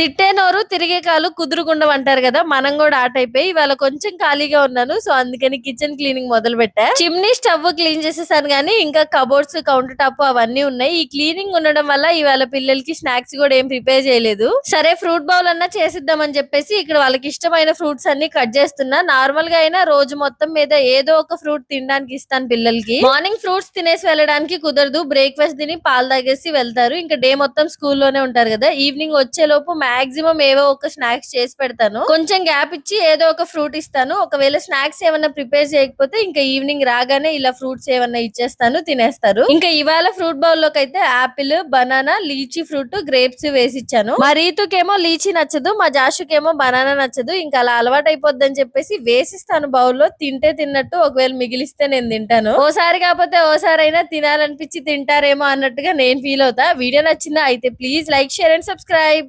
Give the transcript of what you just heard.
తిట్టే నోరు తిరిగే కాలు కుదురుగుండం అంటారు కదా మనం కూడా ఆట అయిపోయి ఇవాళ కొంచెం ఖాళీగా ఉన్నాను సో అందుకని కిచెన్ క్లీనింగ్ మొదలు పెట్టా. చిమ్నీ స్టవ్ క్లీన్ చేసేసాను కానీ ఇంకా కబోర్డ్స్ కౌంటర్ టాప్ అవన్నీ ఉన్నాయి. ఈ క్లీనింగ్ ఉండడం వల్ల ఇవాళ పిల్లలకి స్నాక్స్ కూడా ఏం ప్రిపేర్ చేయలేదు. సరే ఫ్రూట్ బౌల్ అన్నా చేసిద్దామని చెప్పేసి ఇక్కడ వాళ్ళకి ఇష్టమైన ఫ్రూట్స్ అన్ని కట్ చేస్తున్నా. నార్మల్గా అయినా రోజు మొత్తం మీద ఏదో ఒక ఫ్రూట్ తినడానికి ఇస్తాను పిల్లలకి. మార్నింగ్ ఫ్రూట్స్ తినేసి వెళ్ళడానికి కుదరదు. బ్రేక్ఫాస్ట్ తిని పాలు తాగేసి వెళ్తారు. ఇంకా డే మొత్తం స్కూల్లోనే ఉంటారు కదా. ఈవినింగ్ వచ్చే లోపు మాక్సిమం ఏవో ఒక స్నాక్స్ చేసి పెడతాను. కొంచెం గ్యాప్ ఇచ్చి ఏదో ఒక ఫ్రూట్ ఇస్తాను. ఒకవేళ స్నాక్స్ ఏమన్నా ప్రిపేర్ చేయకపోతే ఇంకా ఈవినింగ్ రాగానే ఇలా ఫ్రూట్స్ ఏమన్నా ఇచ్చేస్తాను తినేస్తారు. ఇంకా ఇవాళ ఫ్రూట్ బౌల్లోకి అయితే apple banana lychee fruit grapes వేసి ఇచ్చాను. మా రీతుకేమో లీచీ నచ్చదు మా జాషుకేమో బనానా నచ్చదు. ఇంకా అలా అలవాటు అయిపోద్ది అని చెప్పేసి వేసిస్తాను బౌల్లో. తింటే తిన్నట్టు ఒకవేళ మిగిలిస్తే నేను తింటాను. ఓసారి కాకపోతే ఓసారి అయినా తినాలనిపించి తింటారేమో అన్నట్టుగా నేను ఫీల్ అవుతా. వీడియో నచ్చిందా అయితే please like share and subscribe.